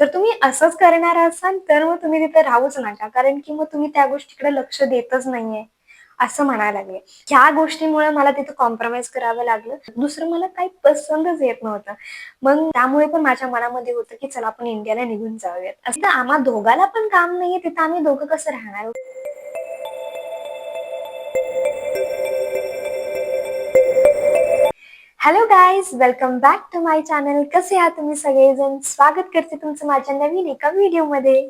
जर तुम्ही असंच करणार असाल तर मग तुम्ही तिथे राहूच नका. कारण की मग तुम्ही त्या गोष्टीकडे लक्ष देतच नाहीये असं म्हणायला लागले. ह्या गोष्टीमुळे मला तिथं कॉम्प्रोमाइज करावं लागलं. दुसरं मला काही पसंतच येत नव्हतं. मग त्यामुळे पण माझ्या मनामध्ये होतं की चला आपण इंडियाला निघून जाऊयात. असं आम्हा दोघाला पण काम नाहीये तिथं आम्ही दोघं कसं राहणार? Hello guys welcome back to my channel कसे आहात तुम्ही सगळेजण? स्वागत करते तुमचं माझ्या नवीन एका व्हिडिओमध्ये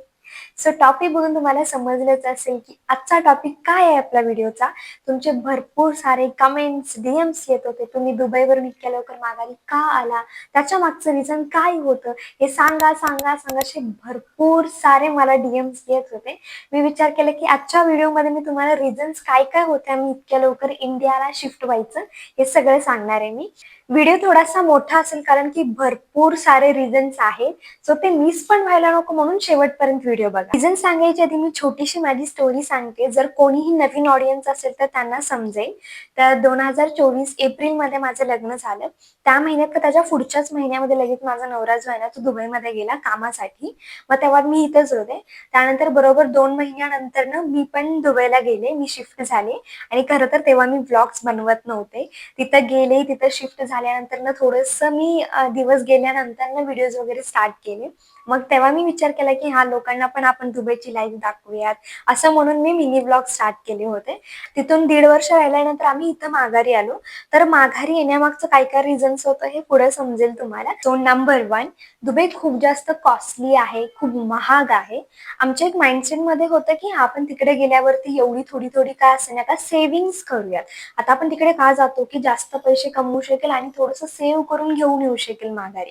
सो टॉपिक बघून तुम्हाला समजलंच असेल की आजचा टॉपिक काय आहे आपल्या व्हिडिओचा तुमचे भरपूर सारे कमेंट्स डीएम्स येत होते. तुम्ही दुबईवरून इतक्या लवकर माघारी का आला? त्याच्या मागचं रिझन काय होतं? हे सांगा सांगा सांगा असे भरपूर सारे मला डीएम्स येत होते. मी विचार केला की आजच्या व्हिडिओमध्ये मी तुम्हाला रिझन्स काय काय होते मी इतक्या लवकर इंडियाला शिफ्ट व्हायचं हे सगळं सांगणार आहे मी. व्हिडिओ थोडासा मोठा असेल कारण की भरपूर सारे रिझन्स आहेत. सो ते मिस पण व्हायला नको म्हणून शेवटपर्यंत व्हिडिओ बघा. रिझन सांगायच्या आधी मी छोटीशी माझी स्टोरी सांगते. जर कोणीही नवीन ऑडियन्स असेल तर त्यांना समजेल तर दोन हजार चोवीस एप्रिलमध्ये माझं लग्न झालं. त्या महिन्यात का त्याच्या पुढच्याच महिन्यामध्ये लगेच माझा नवरा जो आहे ना तो दुबईमध्ये गेला कामासाठी. मग तेव्हा मी इथंच होते. त्यानंतर बरोबर दोन महिन्यानंतर ना मी पण दुबईला गेले. मी शिफ्ट झाले. आणि खरं तर तेव्हा मी ब्लॉग्स बनवत नव्हते. तिथं गेले तिथं शिफ्ट झाले. झाल्यानंतर ना थोडस मी दिवस गेल्यानंतर ना व्हिडिओज वगैरे स्टार्ट केले. मग तेव्हा मी विचार केला की हा लोकांना पण आपण दुबईची लाईफ दाखवूयात. असं म्हणून मी मिनी ब्लॉग स्टार्ट केले होते. तिथून दीड वर्ष राहिल्यानंतर आम्ही इथं माघारी आलो. तर माघारी येण्यामागचं काय काय रिझन्स होतं हे पुढे समजेल तुम्हाला. सो नंबर वन दुबई खूप जास्त कॉस्टली आहे खूप महाग आहे. आमच्या एक माइंडसेटमध्ये होतं की आपण तिकडे गेल्यावरती एवढी थोडी थोडी काय असेल ना का सेव्हिंग्स करूयात. आता आपण तिकडे का जातो की जास्त पैसे कमवू शकेल आणि थोडस सेव्ह करून घेऊन येऊ शकेल माघारी.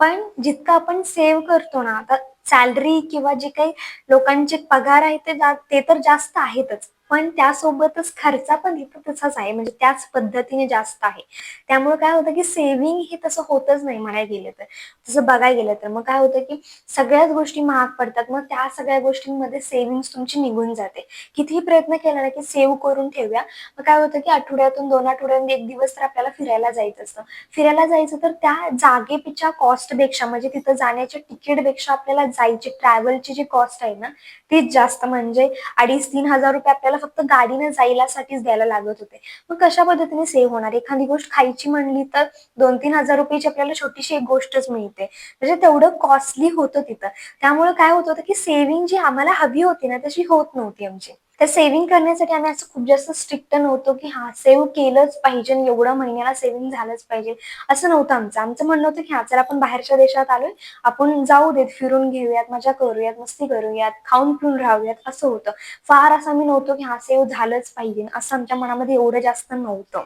पण जितकं आपण सेव्ह करतो ना आता सॅलरी किंवा जे काही लोकांचे पगार आहे ते ते तर जास्त आहेतच. पण त्यासोबतच खर्चा पण इथं तसाच आहे. म्हणजे त्याच पद्धतीने जास्त आहे. त्यामुळे काय होतं की सेव्हिंग हे तसं होतच नाही म्हणायला गेलं तर. तसं बघायला गेलं तर. मग काय होतं की सगळ्याच गोष्टी महाग पडतात. मग त्या सगळ्या गोष्टींमध्ये सेव्हिंग तुमची निघून जाते. कितीही प्रयत्न केला ना की सेव्ह करून ठेवूया. मग काय होतं की आठवड्यातून दोन आठवड्यातून एक दिवस तर आपल्याला फिरायला जायचं असतं. फिरायला जायचं तर त्या जागेपेक्षा कॉस्टपेक्षा म्हणजे तिथं जाण्याच्या तिकीटपेक्षा आपल्याला जायची ट्रॅव्हलची जी कॉस्ट आहे ना तीच जास्त. म्हणजे अडीच तीन हजार रुपये आपल्याला फक्त गाडीने जायलासाठीच द्यायला लागत होते. मग कशा पद्धतीने सेव्ह होणार? एखादी गोष्ट खायची म्हणली तर दोन तीन हजार रुपयाची आपल्याला छोटीशी एक गोष्टच मिळते. म्हणजे तेवढं कॉस्टली होतं तिथं. त्यामुळे काय होत होतं की सेव्हिंग जी आम्हाला हवी होती ना तशी होत नव्हती आमची. तर सेव्हिंग करण्यासाठी आम्ही असं खूप जास्त स्ट्रिक्ट नव्हतो की हा सेव्ह केलंच पाहिजे एवढं महिन्याला सेव्हिंग झालंच पाहिजे. असं नव्हतं आमचं. आमचं म्हणणं होतं की हा चला आपण बाहेरच्या देशात आलोय आपण जाऊ देत फिरून घेऊयात मजा करूयात मस्ती करूयात खाऊन पिऊन राहूयात असं होतं. फार असं आम्ही नव्हतो की हा सेव्ह झालंच पाहिजे. असं आमच्या मनामध्ये एवढं जास्त नव्हतं.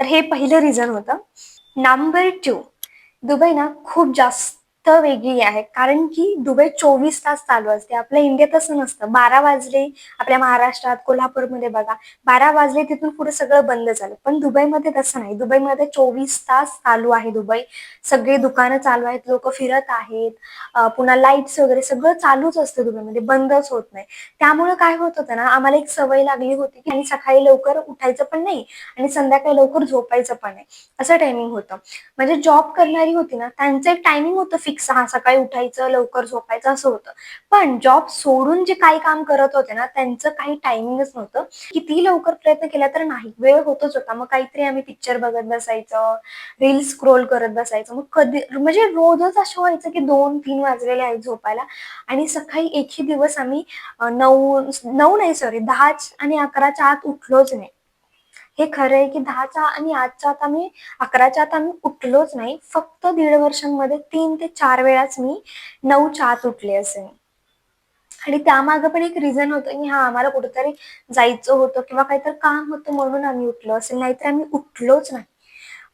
तर हे पहिलं रिझन होतं. नंबर टू दुबई ना खूप जास्त वेगळी आहे. कारण की दुबई चोवीस तास चालू असते. आपल्या इंडियात असं नसतं. बारा वाजले आपल्या महाराष्ट्रात कोल्हापूरमध्ये बघा. बारा वाजले तिथून पुढे सगळं बंद झालं. पण दुबईमध्ये तसं नाही. दुबईमध्ये चोवीस तास चालू आहे दुबई. सगळे दुकानं चालू आहेत. लोक फिरत आहेत. पुन्हा लाईट्स वगैरे सगळं चालूच असतं दुबईमध्ये. बंदच होत नाही. त्यामुळे काय होत होतं ना आम्हाला एक सवय लागली होती की आणि सकाळी लवकर उठायचं पण नाही आणि संध्याकाळी लवकर झोपायचं पण नाही. असं टायमिंग होतं. म्हणजे जॉब करणारी होती ना त्यांचं एक टायमिंग होतं फिक्स सहा सकाळी उठायचं लवकर झोपायचं असं होतं. पण जॉब सोडून जे काही काम करत होते ना त्यांचं काही टायमिंगच नव्हतं. किती लवकर प्रयत्न केला तर नाही. वेळ होतच होता. मग काहीतरी आम्ही पिक्चर बघत बसायचं रील स्क्रोल करत बसायचं. मग कधी म्हणजे रोजच असं व्हायचं की दोन तीन वाजलेले आहेत झोपायला. आणि सकाळी एकही दिवस आम्ही नऊ नऊ नाही सॉरी दहा आणि अकराच्या आत उठलोच नाही. हे खरं आहे की दहाच्या आणि आजच्या आता मी अकराच्या आत आम्ही उठलोच नाही. फक्त दीड वर्षांमध्ये तीन ते चार वेळाच मी नऊच्या आत उठले असेल आणि त्यामागं पण एक रिझन होतं की हा आम्हाला कुठेतरी जायचं होतं किंवा काहीतरी काम होतं म्हणून आम्ही उठलो असेल. नाहीतर आम्ही उठलोच नाही.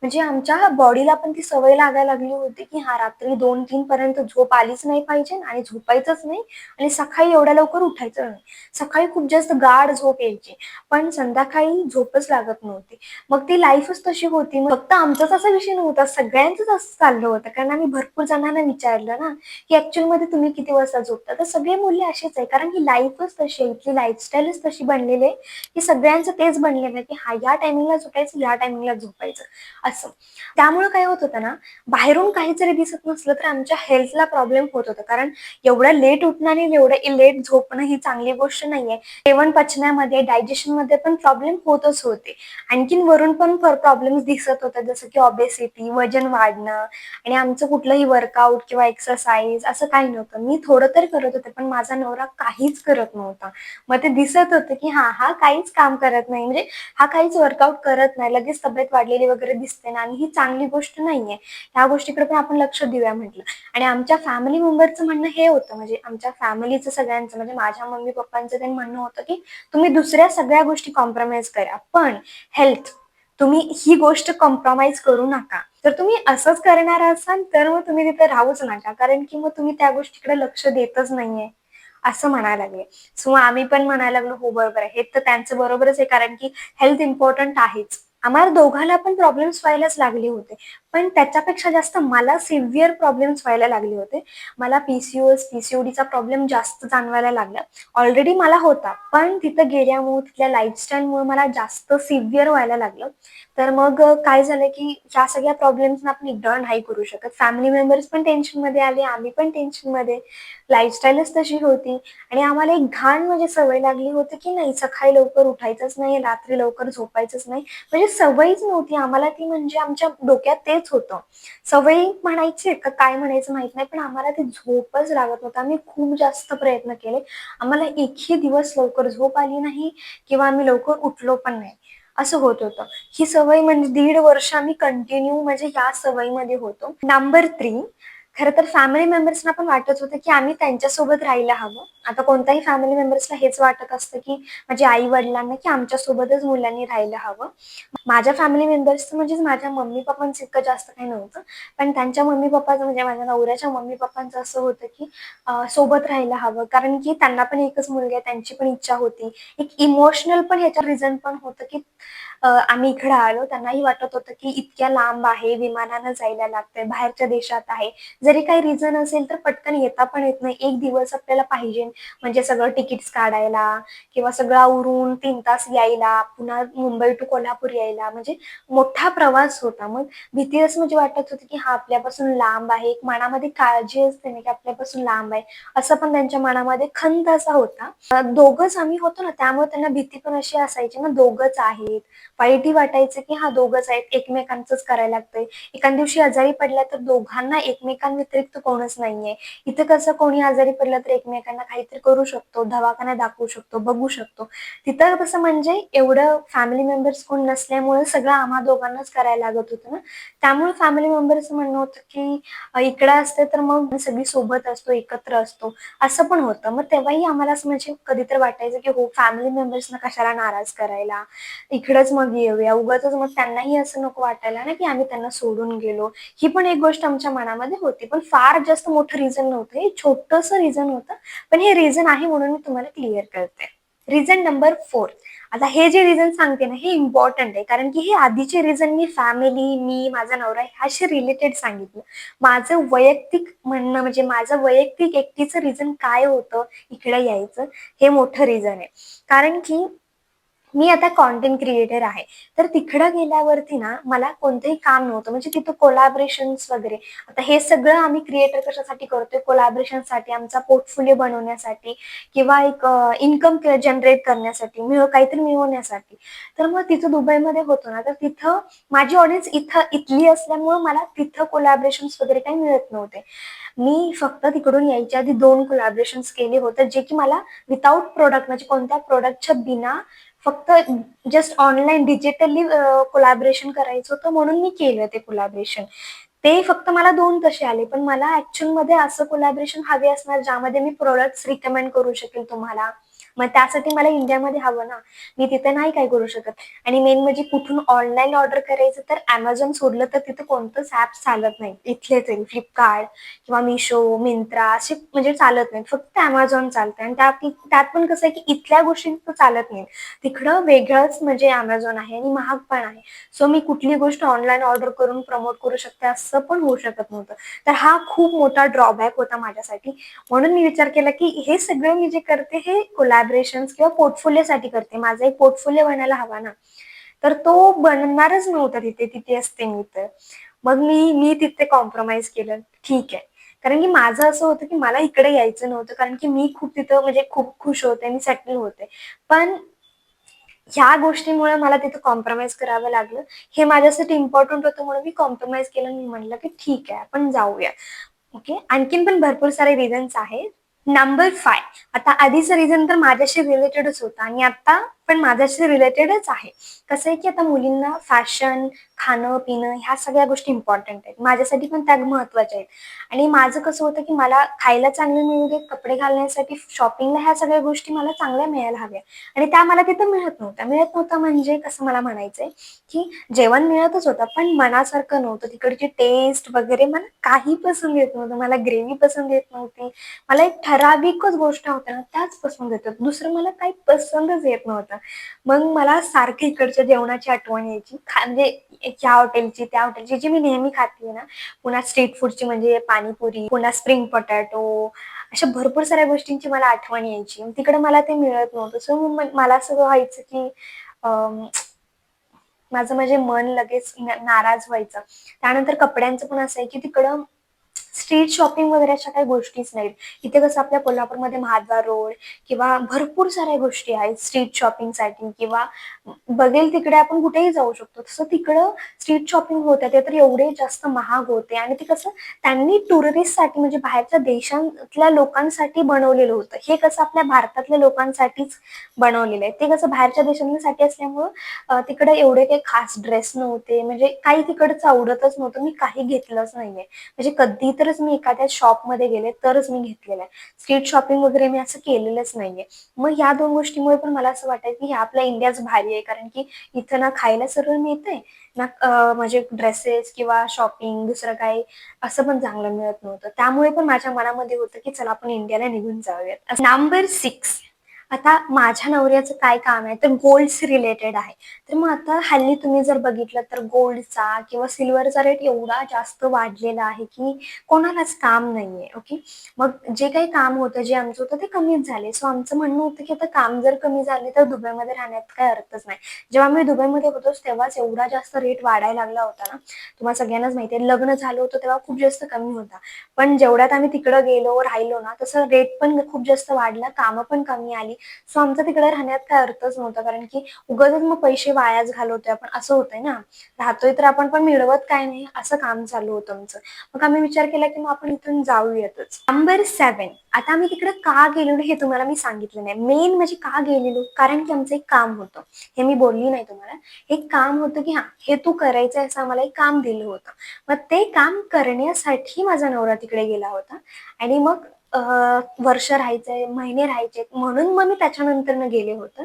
म्हणजे आमच्या बॉडीला पण ती सवय लागायला लागली होती की हा रात्री दोन तीन पर्यंत झोप आलीच नाही पाहिजे आणि झोपायचंच नाही आणि सकाळी एवढ्या लवकर उठायचं नाही. सकाळी खूप जास्त गाढ झोप यायची पण संध्याकाळी झोपच लागत नव्हती. मग ती लाईफच तशी होती. फक्त आमचाच असा विषय नव्हता सगळ्यांचंच असं चाललं होतं. कारण आम्ही भरपूर जणांना विचारलं ना की ऍक्च्युअलमध्ये तुम्ही किती वाजता झोपता? तर सगळे मुले असेच आहे. कारण ही लाईफच तशी आहे इथली लाईफस्टाईलच तशी बनलेली आहे की सगळ्यांचं तेच बनलेलं आहे की हा या टायमिंगला झोपायचं या टायमिंगला झोपायचं. असं. त्यामुळे काय होत होतं ना बाहेरून काही जरी दिसत नसलं तर आमच्या हेल्थला प्रॉब्लेम होत होता. कारण एवढं लेट उठणं आणि एवढं लेट झोपणं ही चांगली गोष्ट नाहीये. जेवण पचण्यामध्ये डायजेशनमध्ये पण प्रॉब्लेम होतच होते. आणखीन वरून पण प्रॉब्लेम दिसत होता. जसं की ऑबेसिटी वजन वाढणं आणि आमचं कुठलंही वर्कआउट किंवा एक्सरसाइज असं काही नव्हतं. मी थोडं तर करत होते पण माझा नवरा काहीच करत नव्हता. मग ते दिसत होतं की हा हा काहीच काम करत नाही. म्हणजे हा काहीच वर्कआउट करत नाही. लगेच तब्येत वाढलेली वगैरे दिसते ना. आणि ही चांगली गोष्ट नाहीये. ह्या गोष्टीकडे पण आपण लक्ष देऊया म्हटलं. आणि आमच्या फॅमिली मेंबरचं म्हणणं हे होतं म्हणजे आमच्या फॅमिलीचं सगळ्यांचं म्हणजे माझ्या मम्मी पप्पांचं त्यांनी म्हणणं होतं की तुम्ही दुसऱ्या सगळ्या गोष्टी कॉम्प्रोमाइज करा. पण हेल्थ तुम्ही ही गोष्ट कॉम्प्रोमाइज करू नका. तर तुम्ही असंच करणार असाल तर मग तुम्ही तिथे राहूच नका. कारण की मग तुम्ही त्या गोष्टीकडे लक्ष देतच नाहीये. असं म्हणायला लागले. सो आम्ही पण म्हणायला लागलो हो बरोबर आहे. हे तर त्यांचं बरोबरच आहे कारण की हेल्थ इम्पॉर्टंट आहेच. आम्हाला दोघांना पण प्रॉब्लेम्स व्हायलाच लागले होते. पण त्याच्यापेक्षा जास्त मला सिव्हिअर प्रॉब्लेम्स व्हायला लागले होते. मला पीसीओएस पीसीओडीचा प्रॉब्लेम जास्त जाणवायला लागला. ऑलरेडी मला होता पण तिथं गेल्यामुळे तिथल्या लाईफस्टाईलमुळे मला जास्त सिव्हिअर व्हायला लागलं. तर मग काय झालं की ह्या सगळ्या प्रॉब्लेम्सना आपण इग्नॉर नाही करू शकत. फॅमिली मेंबर्स पण टेन्शनमध्ये आले आम्ही पण टेन्शनमध्ये लाईफस्टाईलच तशी होती. आणि आम्हाला एक घाण म्हणजे सवय लागली होती की नाही सकाळी लवकर उठायचंच नाही रात्री लवकर झोपायचंच नाही. म्हणजे सवयच नव्हती. आम्हाला ती म्हणजे आमच्या डोक्यात तेच होतं. सवय म्हणायची का काय म्हणायचं माहीत नाही पण आम्हाला ती झोपच लागत नव्हतं. आम्ही खूप जास्त प्रयत्न केले. आम्हाला एकही दिवस लवकर झोप आली नाही किंवा आम्ही लवकर उठलो पण नाही. असं होत होतं. ही सवय म्हणजे दीड वर्ष आम्ही कंटिन्यू म्हणजे या सवयीमध्ये होतो. नंबर थ्री खर तर फॅमिली मेंबर्सना पण वाटत होतं की आम्ही त्यांच्यासोबत राहायला हवं. आता कोणत्याही फॅमिली मेंबर्सला हेच वाटत असतं की माझ्या आई वडिलांना की आमच्या सोबतच मुलांनी राहायला हवं. माझ्या फॅमिली मेंबर्सचं म्हणजेच माझ्या मम्मी पप्पांचं इतकं जास्त काही नव्हतं. पण त्यांच्या मम्मी पप्पाचं म्हणजे माझ्या नवऱ्याच्या मम्मी पप्पांचं असं होतं की सोबत राहायला हवं. कारण की त्यांना पण एकच मुलगी आहे त्यांची पण इच्छा होती. एक इमोशनल पण ह्याच्या रिझन पण होतं की आम्ही इकडे आलो. त्यांनाही वाटत होतं की इतक्या लांब आहे विमानानं जायला लागतंय बाहेरच्या देशात आहे. जरी काही रिझन असेल तर पटकन येता पण येत नाही. एक दिवस आपल्याला पाहिजे. म्हणजे सगळं तिकीट्स काढायला किंवा सगळं आवरून तीन तास यायला पुन्हा मुंबई टू कोल्हापूर यायला. म्हणजे मोठा प्रवास होता. मग भीती असं म्हणजे वाटत होती की हा आपल्यापासून लांब आहे. एक मनामध्ये काळजी असते ना की आपल्यापासून लांब आहे. असं पण त्यांच्या मनामध्ये खंत असा होता. दोघच आम्ही होतो ना त्यामुळे त्यांना भीती पण अशी असायची. ना दोघच आहेत. वाईटही वाटायचं की हा दोघच आहेत. एकमेकांचंच करायला लागतंय. एका दिवशी आजारी पडल्या तर दोघांना व्यतिरिक्त कोणच नाहीये. इथं कसं कोणी आजारी पडलं तर एकमेकांना काहीतरी करू शकतो दवाखाना दाखवू शकतो बघू शकतो. तिथं कसं म्हणजे एवढं फॅमिली मेंबर्स कोण नसल्यामुळे सगळं आम्हा दोघांनाच करायला लागत होतं ना. त्यामुळे फॅमिली मेंबर्स म्हणणं होतं की इकडं असते तर मग सगळी सोबत असतो एकत्र असतो. असं पण होतं. मग तेव्हाही आम्हाला असं म्हणजे कधीतरी वाटायचं की हो फॅमिली मेंबर्सना कशाला नाराज करायला. इकडंच मग येऊया उगाच मग त्यांनाही असं नको वाटायला ना की आम्ही त्यांना सोडून गेलो. ही पण एक गोष्ट आमच्या मनामध्ये होती. पण फार जास्त मोठं रिझन नव्हतं. हे छोटस रिझन होतं. पण हे रिझन आहे म्हणून मी तुम्हाला क्लिअर करते. रिझन नंबर फोर आता हे जे रिझन सांगते ना हे इम्पॉर्टंट आहे. कारण की हे आधीचे रिझन मी फॅमिली मी माझा नवरा ह्याशी रिलेटेड सांगितलं. माझं वैयक्तिक म्हणणं म्हणजे माझं वैयक्तिक एकटीचं रिझन काय होतं इकडे यायचं हे मोठं रिझन आहे. कारण की मी आता कॉन्टेंट क्रिएटर आहे. तर तिकडं गेल्यावरती ना मला कोणतंही काम नव्हतं. म्हणजे तिथं कोलॅबरेशन्स वगैरे. आता हे सगळं आम्ही क्रिएटर कशासाठी करतोय? कोलॅबरेशनसाठी आमचा पोर्टफोलिओ बनवण्यासाठी किंवा एक इन्कम जनरेट करण्यासाठी मिळ काहीतरी मिळवण्यासाठी. तर मग तिथं दुबईमध्ये होतो ना तर तिथं माझी ऑडियन्स इथं इथली असल्यामुळं मला तिथं कोलॅबरेशन्स वगैरे काही मिळत नव्हते. मी फक्त तिकडून यायच्या आधी दोन कोलॅबरेशन्स केले होते जे की मला विदाऊट प्रोडक्ट म्हणजे कोणत्या प्रोडक्टच्या बिना फक्त जस्ट ऑनलाईन डिजिटली कोलॅबरेशन करायचं होतं म्हणून मी केलं ते कोलॅबरेशन ते फक्त मला दोन तसे आले पण मला ऍक्च्युअलमध्ये असं कोलॅबरेशन हवे असणार ज्यामध्ये मी प्रोडक्ट्स रिकमेंड करू शकेल तुम्हाला. मग त्यासाठी मला इंडियामध्ये हवं ना. मी तिथे नाही काय करू शकत. आणि मेन म्हणजे कुठून ऑनलाईन ऑर्डर करायचं तर अमेझॉन सोडलं तर तिथं कोणतंच ऍप चालत नाही. इथले तरी फ्लिपकार्ट किंवा मिशो मिंत्रा असे म्हणजे चालत नाहीत. फक्त अमेझॉन चालतं आणि त्यात त्यात पण कसं आहे की इथल्या गोष्टी चालत नाही तिकडं वेगळंच म्हणजे अमेझॉन आहे आणि महाग पण आहे. सो मी कुठली गोष्ट ऑनलाईन ऑर्डर करून प्रमोट करू शकते असं पण होऊ शकत नव्हतं. तर हा खूप मोठा ड्रॉबॅक होता माझ्यासाठी. म्हणून मी विचार केला की हे सगळं मी जे करते हे कोलॅबरेशन किंवा पोर्टफोलिओसाठी करते. माझा एक पोर्टफोलिओ बनायला हवा ना. तर तो बनणारच नव्हता तिथे तिथे असते मी तर. मग मी मी तिथे कॉम्प्रोमाइज केलं. ठीक आहे. कारण की माझं असं होतं की मला इकडे यायचं नव्हतं. कारण की मी खूप तिथं म्हणजे खूप खुश होते मी सेटल होते. पण ह्या गोष्टीमुळे मला तिथं कॉम्प्रोमाइज करावं लागलं. हे माझ्यासाठी इम्पॉर्टंट होतं म्हणून मी कॉम्प्रोमाइज केलं मी म्हणलं की ठीक आहे आपण जाऊया. ओके आणखीन पण भरपूर सारे रिझन्स आहेत. नंबर फाय आता आधीचा रिझन तर माझ्याशी रिलेटेडच होता. आणि आता पण माझ्याशी रिलेटेडच आहे. कसं आहे की आता मुलींना फॅशन खाणं पिणं ह्या सगळ्या गोष्टी इम्पॉर्टंट आहेत. माझ्यासाठी पण त्या महत्त्वाच्या आहेत. आणि माझं कसं होतं की मला खायला चांगले मिळू दे कपडे घालण्यासाठी शॉपिंगला ह्या सगळ्या गोष्टी मला चांगल्या मिळायला हव्या. आणि त्या मला तिथं मिळत नव्हत्या. मिळत नव्हतं म्हणजे कसं मला म्हणायचंय की जेवण मिळतच होतं पण मनासारखं नव्हतं. तिकडची टेस्ट वगैरे मला काही पसंत येत नव्हतं. मला ग्रेव्ही पसंत येत नव्हती. मला एक ठराविकच गोष्ट होत्या ना त्याच पसंत येतात दुसरं मला काही पसंतच येत नव्हतं. मग मला सारखी इकडच्या जेवणाची आठवण यायची. खा म्हणजे ह्या हॉटेलची त्या हॉटेलची जी मी नेहमी खाते ना पुन्हा स्ट्रीट फूडची म्हणजे पाणीपुरी पुन्हा स्प्रिंग पोटॅटो अशा भरपूर साऱ्या गोष्टींची मला आठवण यायची. तिकडे मला ते मिळत नव्हतं. सो मला असं व्हायचं की माझं म्हणजे मन लगेच नाराज व्हायचं. त्यानंतर कपड्यांचं पण असं आहे की तिकडं स्ट्रीट शॉपिंग वगैरे अशा काही गोष्टीच नाहीत. इथे कसं आपल्या कोल्हापूरमध्ये महाद्वार रोड किंवा भरपूर साऱ्या गोष्टी आहेत स्ट्रीट शॉपिंगसाठी किंवा बघेल तिकडे आपण कुठेही जाऊ शकतो. तसं तिकडं स्ट्रीट शॉपिंग होत्या ते तर एवढे जास्त महाग होते आणि ते कसं त्यांनी टुरिस्टसाठी म्हणजे बाहेरच्या देशांतल्या लोकांसाठी बनवलेलं होतं. हे कसं आपल्या भारतातल्या लोकांसाठीच बनवलेलं आहे. ते कसं बाहेरच्या देशांसाठी असल्यामुळं तिकडे एवढे काही खास ड्रेस नव्हते. म्हणजे काही तिकडचं आवडतच नव्हतं. मी काही घेतलंच नाहीये. म्हणजे कधी तर तरच मी एखाद्या शॉपमध्ये गेले तरच मी घेतलेलं आहे. स्ट्रीट शॉपिंग वगैरे मी असं केलेलंच नाहीये. मग ह्या दोन गोष्टीमुळे पण मला असं वाटायचं की हे आपल्या इंडियाच भारी आहे कारण की इथं ना खायला सर्व मिळतंय. ना म्हणजे ड्रेसेस किंवा शॉपिंग दुसरं काही असं पण चांगलं मिळत नव्हतं. त्यामुळे पण माझ्या मनामध्ये होतं की चला आपण इंडियाला निघून जाऊयात. नंबर सिक्स आता माझ्या नवऱ्याचं काय काम आहे? तर गोल्ड्स रिलेटेड आहे. तर मग आता हल्ली तुम्ही जर बघितलं तर गोल्डचा किंवा सिल्वरचा रेट एवढा जास्त वाढलेला आहे की कोणालाच काम नाहीये ओके मग जे काही काम होतं जे आमचं होतं ते कमीच झाले. सो आमचं म्हणणं होतं की आता काम जर कमी झाले तर दुबईमध्ये राहण्यात काही अर्थच नाही. जेव्हा मी दुबईमध्ये होतो तेव्हाच एवढा जास्त रेट वाढायला लागला होता ना. तुम्हाला सगळ्यांनाच माहिती आहे लग्न झालं होतं तेव्हा खूप जास्त कमी होता. पण जेवढ्यात आम्ही तिकडं गेलो राहिलो ना तसं रेट पण खूप जास्त वाढला कामं पण कमी आली. सो आमचा तिकडे राहण्यात काय अर्थच नव्हता कारण की उगाचच मग पैसे वायाच घालवतोय आपण असं होतंय ना. राहतोय तर आपण पण मिळवत काय नाही असं काम चालू होतं आमचं. मग आम्ही विचार केला की मग आपण इथून जाऊयातच. नंबर सेव्हन आता आम्ही तिकडे का गेलेलो हे तुम्हाला मी सांगितलं नाही. मेन म्हणजे का गेलेलो? कारण की आमचं एक काम होतं. हे मी बोलली नाही तुम्हाला. एक काम होतं की हा हे तू करायचं असं आम्हाला एक काम दिलं होतं. मग ते काम करण्यासाठी माझा नवरा तिकडे गेला होता. आणि मग वर्ष राहायचंय महिने राहायचे म्हणून मग मी त्याच्यानंतर गेले होतं.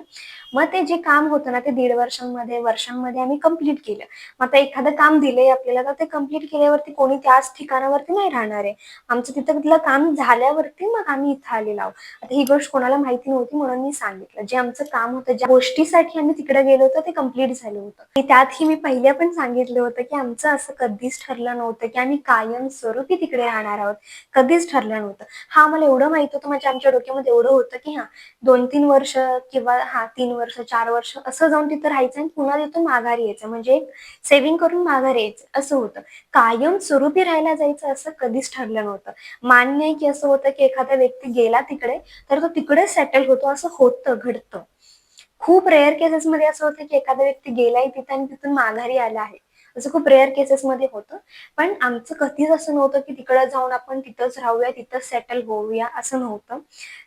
मग ते जे काम होतं ना ते दीड वर्षांमध्ये वर्षांमध्ये आम्ही कंप्लीट केलं. मग आता एखादं काम दिलंय आपल्याला तर ते कंप्लीट केल्यावरती कोणी त्याच ठिकाणावरती नाही राहणार आहे. आमचं तिथं तिथलं काम झाल्यावरती मग आम्ही इथं आलेलो आहोत. आता ही गोष्ट कोणाला माहिती नव्हती म्हणून मी सांगितलं. जे आमचं काम होतं ज्या गोष्टीसाठी आम्ही तिकडे गेलो होतो ते कंप्लीट झालं होतं. त्यातही मी पहिल्या पण सांगितलं होतं की आमचं असं कधीच ठरलं नव्हतं की आम्ही कायम स्वरूपी तिकडे राहणार आहोत. कधीच ठरलं नव्हतं. हा मला एवढं माहीत होतं म्हणजे आमच्या डोक्यामध्ये एवढं होतं की हा दोन तीन वर्ष किंवा हा तीन वर्ष चार वर्ष असं जाऊन तिथं राहायचं आणि पुन्हा तिथून माघारी यायचं. म्हणजे सेव्हिंग करून माघारी यायचं असं होतं. कायम स्वरूपी राहायला जायचं असं कधीच ठरलं नव्हतं. मान्य आहे की असं होतं की एखादा व्यक्ती गेला तिकडे तर तो तिकडे सेटल होतो असं होतं घडतं. खूप रेअर केसेसमध्ये असं होतं की एखादा व्यक्ती गेलाय तिथं आणि तिथून माघारी आला आहे. असं खूप रेअर केसेस मध्ये होतं. पण आमचं कधीच असं नव्हतं की तिकडे जाऊन आपण तिथंच राहूया तिथंच सेटल होऊया असं नव्हतं.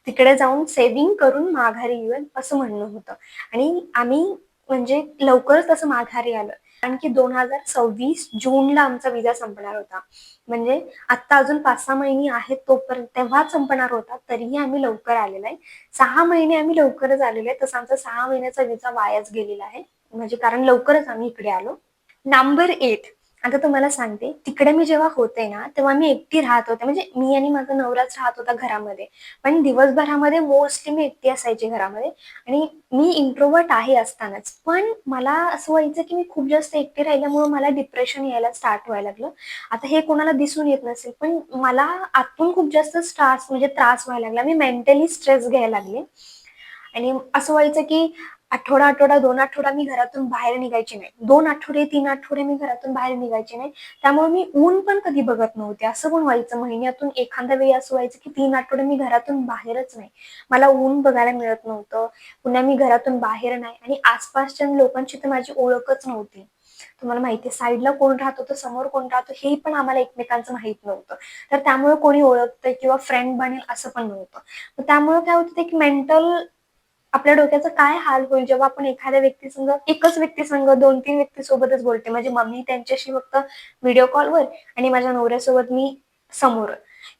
तिकडे जाऊन सेव्हिंग करून माघारी येऊया असं म्हणणं होतं. आणि आम्ही म्हणजे लवकरच तसं माघारी आलं. कारण की दोन हजार सव्वीस जूनला आमचा विजा संपणार होता. म्हणजे आता अजून पाच सहा महिने आहेत तोपर्यंत तेव्हाच संपणार होता तरीही आम्ही लवकर आलेलो आहे. सहा महिने आम्ही लवकरच आलेलो आहे. तसं आमचा सहा महिन्याचा विजा वायाच गेलेला आहे. म्हणजे कारण लवकरच आम्ही इकडे आलो. नंबर एट आता तुम्हाला सांगते तिकडे मी जेव्हा होते ना तेव्हा मी एकटी राहत होते. म्हणजे मी आणि माझा नवराच राहत होता घरामध्ये. पण दिवसभरामध्ये मोस्टली मी एकटी असायची घरामध्ये. आणि मी इंट्रोवर्ट आहे असतानाच. पण मला असं व्हायचं की मी खूप जास्त एकटी राहिल्यामुळे मला डिप्रेशन यायला स्टार्ट व्हायला लागलं. आता हे कोणाला दिसून येत नसेल पण मला आतून खूप जास्त स्ट्रास म्हणजे त्रास व्हायला लागला. मी मेंटली स्ट्रेस घ्यायला लागले. आणि असं व्हायचं की आठवडा आठवडा दोन आठवडा मी घरातून बाहेर निघायची नाही. दोन आठवडे तीन आठवडे मी घरातून बाहेर निघायचे नाही. त्यामुळे मी ऊन पण कधी बघत नव्हते. असं पण व्हायचं महिन्यातून एखाद्या वेळी असं व्हायचं की तीन आठवडे मी घरातून बाहेरच नाही. मला ऊन बघायला मिळत नव्हतं. पुन्हा मी घरातून बाहेर नाही. आणि आसपासच्या लोकांची तर माझी ओळखच नव्हती. तुम्हाला माहिती आहे साईडला कोण राहत होतं समोर कोण राहतो हे पण आम्हाला एकमेकांचं माहीत नव्हतं. तर त्यामुळे कोणी ओळखतंय किंवा फ्रेंड बनेल असं पण नव्हतं. त्यामुळे काय होतं की मेंटल आपल्या डोक्याचा काय हाल होईल जेव्हा आपण एखाद्या व्यक्तीसंग एकच व्यक्तीसंग दोन तीन व्यक्ती सोबतच बोलते. म्हणजे मम्मी त्यांच्याशी फक्त व्हिडिओ कॉलवर आणि माझ्या नवऱ्यासोबत मी समोर.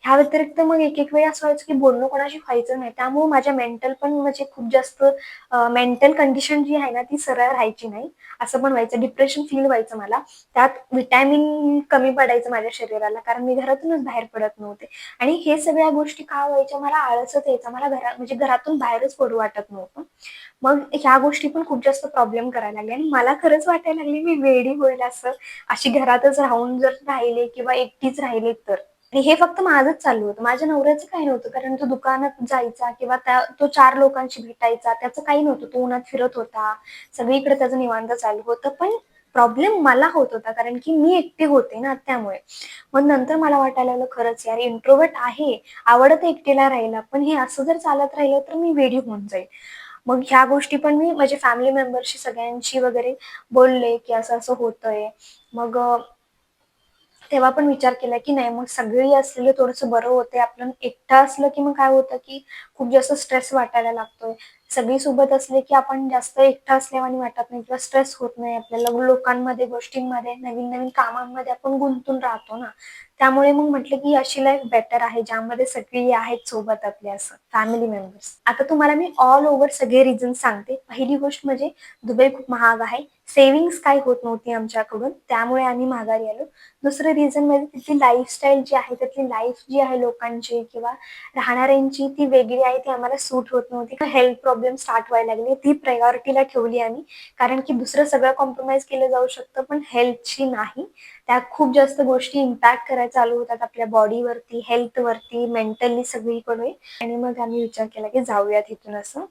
ह्या व्यतिरिक्त मग एक एक वेळ असं व्हायचं की बोलणं कोणाशी व्हायचं नाही. त्यामुळे माझ्या मेंटल पण म्हणजे खूप जास्त मेंटल कंडिशन जी आहे ना ती सरळ राहायची नाही. असं पण व्हायचं. डिप्रेशन फील व्हायचं मला. त्यात विटॅमिन कमी पडायचं माझ्या शरीराला. कारण मी घरातूनच बाहेर पडत नव्हते. आणि हे सगळ्या गोष्टी का व्हायच्या? मला आळसच यायचा. मला घरा म्हणजे घरातून बाहेरच पडू वाटत नव्हतं. मग ह्या गोष्टी पण खूप जास्त प्रॉब्लेम करायला लागले आणि मला खरंच वाटायला लागली मी वेडी होईल असं. अशी घरातच राहून जर राहिले किंवा एकटीच राहिले तर. आणि हे फक्त माझंच चालू होतं. माझ्या नवऱ्याचं काही नव्हतं. कारण तो दुकानात जायचा किंवा त्या तो चार लोकांशी भेटायचा. त्याचं काही नव्हतं. तो उन्हात फिरत होता. सगळीकडे त्याचं निवांत चालू होतं. पण प्रॉब्लेम मला होत होता. कारण की मी एकटी होते ना त्यामुळे. मग नंतर मला वाटायला लागलं खरंच यार इंट्रोवर्ट आहे. आवडत एकटीला राहिला पण हे असं जर चालत राहिलं तर मी वेडी होऊन जाईल मग ह्या गोष्टी पण मी माझ्या फॅमिली मेंबरशी सगळ्यांशी वगैरे बोलले की असं असं होतंय. मग तेव्हा पण विचार केला की नाही मग सगळी असलेलं थोडंसं बरं होते आपण एकटं असलं की मग काय होतं की खूप जास्त स्ट्रेस वाटायला लागतोय. सगळी सोबत असले की आपण जास्त एकटा असल्यावानी वाटत नाही किंवा स्ट्रेस होत नाही आपल्याला. लोकांमध्ये गोष्टींमध्ये नवीन नवीन कामांमध्ये आपण गुंतून राहतो ना. त्यामुळे मग म्हटलं की अशी लाईफ बेटर आहे ज्यामध्ये सगळी आहेत सोबत आपले असं फॅमिली मेंबर्स आता तुम्हाला मी ऑल ओव्हर सगळे रिझन सांगते. पहिली गोष्ट म्हणजे दुबई खूप महाग आहे. सेव्हिंग्स काही होत नव्हती आमच्याकडून त्यामुळे आम्ही माघारी आलो. दुसरं रिझन म्हणजे तिथली लाईफस्टाईल जी आहे त्यातली लाईफ जी आहे लोकांची किंवा राहणाऱ्यांची ती वेगळी आहे ती आम्हाला सूट होत नव्हती. हेल्थ प्रॉब्लेम स्टार्ट व्हायला लागले ती प्रायोरिटीला ठेवली आम्ही. कारण की दुसरं सगळं कॉम्प्रोमाइज केलं जाऊ शकतं पण हेल्थची नाही. त्या खूप जास्त गोष्टी इम्पॅक्ट करायला चालू होतात आपल्या बॉडीवरती हेल्थवरती मेंटली सगळीकडे आणि मग आम्ही विचार केला की जाऊयात इथून असं.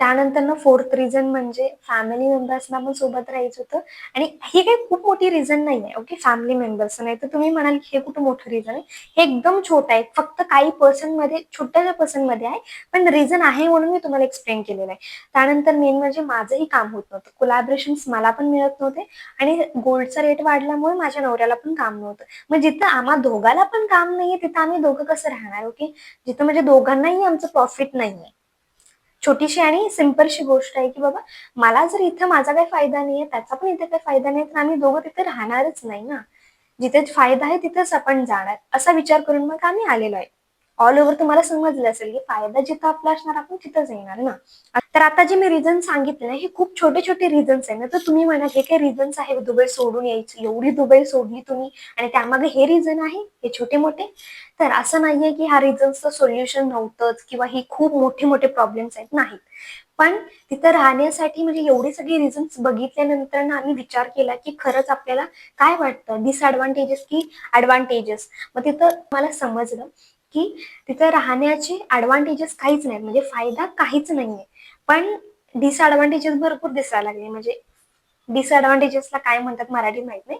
त्यानंतर ना फोर्थ रिझन म्हणजे फॅमिली मेंबर्सना पण सोबत राहायचं होतं. आणि ही काही खूप मोठी रिझन नाही आहे ओके फॅमिली मेंबर्स नाही तर तुम्ही म्हणाल हे कुठं मोठं रिझन आहे? हे एकदम छोटं आहे. फक्त काही पर्सनमध्ये छोट्याशा पर्सनमध्ये आहे पण रिझन आहे म्हणून मी तुम्हाला एक्सप्लेन केलेलं आहे. त्यानंतर मेन म्हणजे माझंही काम होत नव्हतं. कोलॅबरेशन्स मला पण मिळत नव्हते आणि गोल्डचा रेट वाढल्यामुळे माझ्या नवऱ्याला पण काम नव्हतं. मग जिथं आम्हा दोघाला पण काम नाहीये तिथं आम्ही दोघं कसं राहणार ओके जिथं म्हणजे दोघांनाही आमचं प्रॉफिट नाहीये. छोटीशी आणि सिंपलशी गोष्ट आहे की बाबा मला जर इथं माझा काही फायदा नाहीये त्याचा पण इथे काही फायदा नाही तर आम्ही दोघं तिथे राहणारच नाही ना. जिथे फायदा आहे तिथेच आपण जाणार. असा विचार करून मग आम्ही आलेलो आहे. ऑल ओव्हर तुम्हाला समजलं असेल की फायदा जिथं आपला असणार आपण तिथंच येणार ना. तर आता जे मी रिझन सांगितले ना हे खूप छोटे छोटे रिझन्स आहे ना. तर तुम्ही म्हणा हे काही रिझन्स आहे दुबई सोडून यायची एवढी दुबई सोडली तुम्ही आणि त्यामागे हे रिझन आहे हे छोटे मोठे. तर असं नाहीये की ह्या रिझन्सचं सोल्युशन नव्हतंच किंवा ही खूप मोठे मोठे प्रॉब्लेम्स आहेत नाहीत. पण तिथं राहण्यासाठी म्हणजे एवढे सगळे रिझन्स बघितल्यानंतर ना आम्ही विचार केला की खरंच आपल्याला काय वाटतं? डिसएडव्हान्टेजेस की ऍडव्हान्टेजेस मग तिथं मला समजलं की तिथं राहण्याचे ऍडव्हान्टेजेस काहीच नाहीत. म्हणजे फायदा काहीच नाहीये. पण डिसएडव्हान्टेजेस भरपूर दिसायला लागले. म्हणजे डिसएडव्हान्टेजेसला काय म्हणतात मराठी माहीत नाही?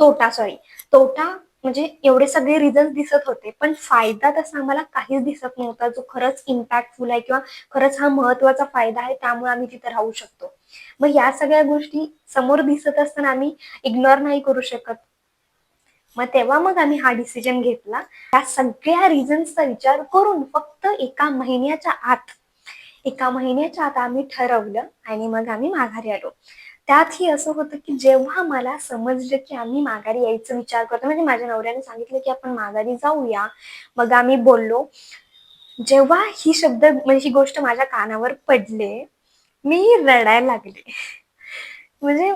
तोटा सॉरी तोटा म्हणजे एवढे सगळे रिझन्स दिसत होते पण फायदा तसा आम्हाला काहीच दिसत नव्हता. जो खरंच इम्पॅक्टफुल आहे किंवा खरंच हा महत्त्वाचा फायदा आहे त्यामुळे आम्ही तिथे राहू शकतो. मग या सगळ्या गोष्टी समोर दिसत असताना आम्ही इग्नोर नाही करू शकत. मग तेव्हा मग आम्ही हा डिसिजन घेतला. या सगळ्या रिझन्सचा विचार करून फक्त एका महिन्याच्या आत एका महिन्याच्या आता आम्ही ठरवलं आणि मग आम्ही माघारी आलो. त्यातही असं होतं की जेव्हा मला समजलं की आम्ही माघारी यायचं विचार करतो म्हणजे माझ्या नवऱ्याने सांगितलं की आपण माघारी जाऊया. मग आम्ही बोललो. जेव्हा ही शब्द म्हणजे ही गोष्ट माझ्या कानावर पडले मी रडायला लागले. म्हणजे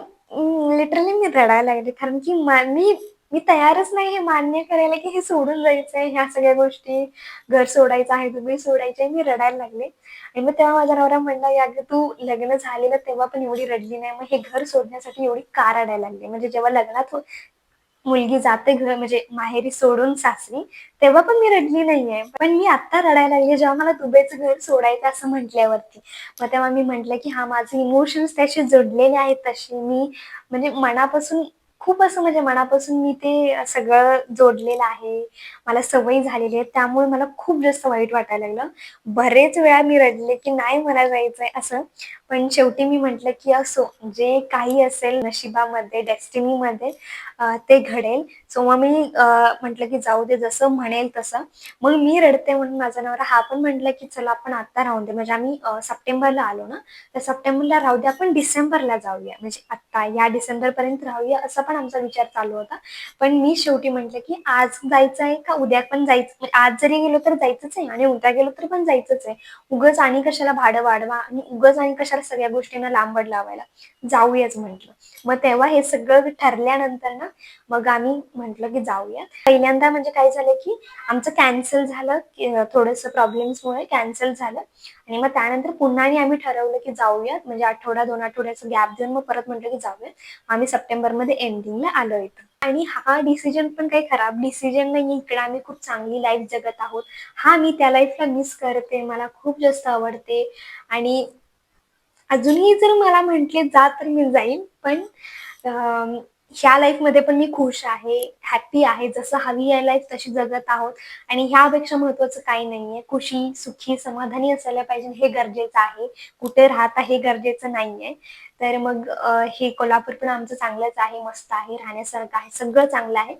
लिटरली मी रडायला लागले. कारण की मी मी तयारच नाही हे मान्य करायला की हे सोडून जायचंय. ह्या सगळ्या गोष्टी घर सोडायचं आहे तुम्ही सोडायचे मी रडायला लागले. आणि मग तेव्हा माझा नवरा म्हणला या तू लग्न झालेलं तेव्हा पण एवढी रडली नाही. मग हे घर सोडण्यासाठी एवढी का रडायला लागली. म्हणजे जेव्हा लग्नात हो, मुलगी जाते घर म्हणजे माहेरी सोडून सासरी तेव्हा पण मी रडली नाहीये. पण मी आता रडायला लागले. जेव्हा मला दुबईचं घर सोडायचं असं म्हटल्यावरती मग तेव्हा मी म्हटलं की हा माझे इमोशन्स त्याशी जोडलेले आहेत तशी. मी म्हणजे मनापासून खूप असं म्हणजे मनापासून मी ते सगळं जोडलेलं आहे. मला सवय झालेली आहे त्यामुळे मला खूप जास्त वाईट वाटायला लागलं. बरेच वेळा मी रडले की नाही मला जायचंय असं. पण शेवटी मी म्हटलं की असो जे काही असेल नशिबामध्ये डेस्टिनीमध्ये ते घडेल. सो मग मी म्हटलं की जाऊ दे जसं म्हणेल तसं. मग मी रडते म्हणून माझा नवरा हा पण म्हटलं की चला आपण आता राहून दे. म्हणजे आम्ही सप्टेंबरला आलो ना तर सप्टेंबरला राहू दे आपण डिसेंबरला जाऊया. म्हणजे आता या डिसेंबर पर्यंत राहूया असा पण आमचा विचार चालू होता. पण मी शेवटी म्हटलं की आज जायचं आहे का उद्या पण जायचं? म्हणजे आज जरी गेलो तर जायचंच आहे आणि उद्या गेलो तर पण जायचंच आहे. उगच आणि कशाला भाडं वाढवा आणि उगच आणि कशाला सगळ्या गोष्टींना लांबड लावायला. जाऊयाच म्हटलं. मग तेव्हा हे सगळं ठरल्यानंतर ना मग आम्ही म्हटलं की जाऊया पहिल्यांदा म्हणजे काय झालं की आमचं कॅन्सल झालं थोडस प्रॉब्लेम्समुळे कॅन्सल झालं. आणि मग त्यानंतर पुन्हा आम्ही ठरवलं की जाऊयात. म्हणजे आठवडा दोन आठवड्याचं गॅप देऊन मग परत म्हटलं की जाऊयात. आम्ही सप्टेंबरमध्ये एंडिंगला आलो इथं. आणि हा डिसिजन पण काही खराब डिसिजन नाही इकडे आम्ही खूप चांगली लाईफ जगत आहोत. हा मी त्या लाईफला मिस करते. मला खूप जास्त आवडते. आणि अजूनही जर मला म्हटले जा तर मी जाईन पण ह्या लाईफमध्ये पण मी खुश आहे हॅप्पी आहे जसं हवी आहे लाईफ तशी जगत आहोत. आणि ह्यापेक्षा महत्वाचं काही नाहीये. खुशी सुखी समाधानी असायला पाहिजे हे गरजेचं आहे. कुठे राहता हे गरजेचं नाहीये. तर मग हे कोल्हापूर पण आमचं चांगलंच आहे मस्त आहे राहण्यासारखं आहे सगळं चांगलं आहे.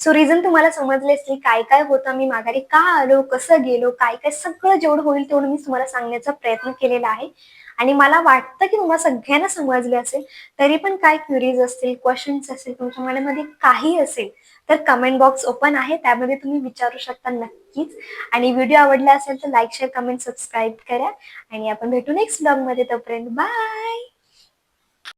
सो रिझन तुम्हाला समजले असतील काय काय होतं मी माघारी का आलो कसं गेलो काय काय सगळं जेवढं होईल तेवढं मी तुम्हाला सांगण्याचा प्रयत्न केलेला आहे. आणि मला वाटतं की तुम्हाला सगळ्यांना समजले असेल तरी पण काय क्युरीज असतील क्वेश्चन्स असतील तुमच्या मनामध्ये काही असेल तर कमेंट बॉक्स ओपन आहे. त्यामध्ये तुम्ही विचारू शकता नक्कीच. आणि व्हिडिओ आवडला असेल तर लाईक शेअर कमेंट सबस्क्राईब करा. आणि आपण भेटू नेक्स्ट ब्लॉगमध्ये तोपर्यंत. बाय